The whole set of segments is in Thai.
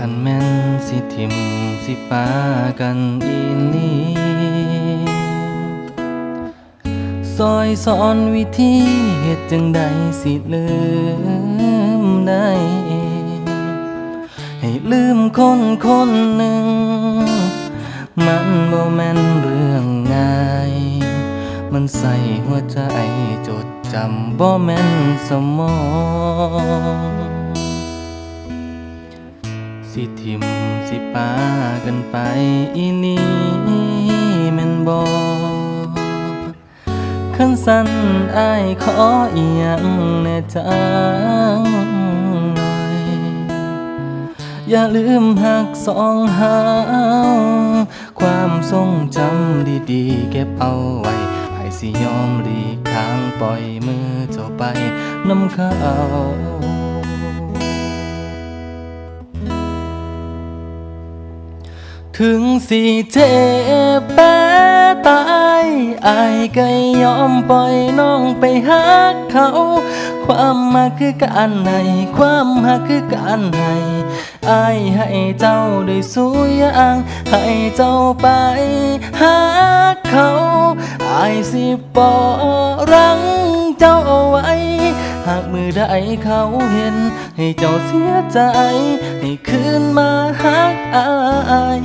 คันแม่นสิทิมสิปากันอีนี้ซอยสอนวิธีเฮ็ดจังใดสิลืมได้ให้ลืมคนคนหนึ่ง มันบ่แม่นเรื่องง่าย มันใส่หัวใจจดจำบ่แม่นสมอง สิทิมสิปากันไปอีนี้แม่นบ่คันสันอายขออีหยังแน่จังหน่อย อย่าลืมหักสองหาความทรงจำดีๆ เก็บเอาไว้ไอสิยอมหลีกทางปล่อยมือเจ้าไปน้ำเขา ถึงสิเจ็บแปะตายอายก็ยอมปล่อยน้องไปหาเขา ความมาคือการให้ความหักคือการให้อายให้เจ้าได้สู้อย่างให้เจ้าไปหาเขาอายสิปอรังเจ้าเอาไว้ หากมือใดเขาเห็น ให้เจ้าเสียใจ ให้คืนมาหักอา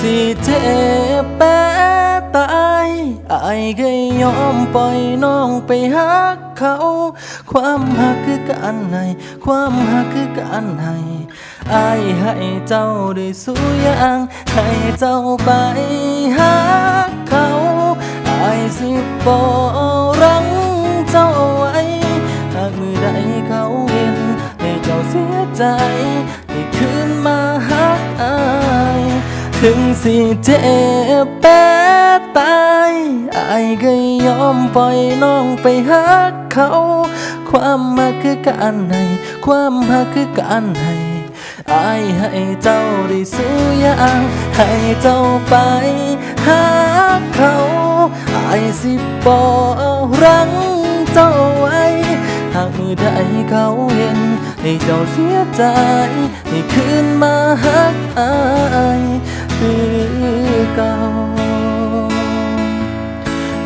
สิเจ็บแปตายอายก็ยอมปล่อยน้องไปหาเขา ความหักคือการให้ความหักคือการให้อายให้เจ้าได้สู้อย่างให้เจ้าไปหาเขาอายสิบอรัง ถึงสิเจ็บแปะตายอายก็ยอมปล่อยน้องไปหาเขา ความมาคือการให้ความหักคือการให้อายให้เจ้าได้สู้ยางให้เจ้าไปหาเขาอายสิบอรังเจ้าไว้หากมือใดเขาเห็น ให้เจ้าเสียใจ ให้คืนมาหักอาย คือเก่า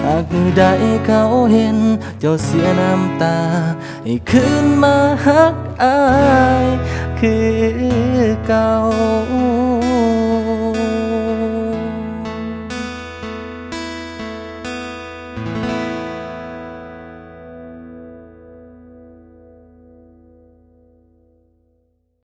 หากมือใดเขาเห็น เจ้าเสียน้ำตา ให้คืนมาหักอาย คือเก่า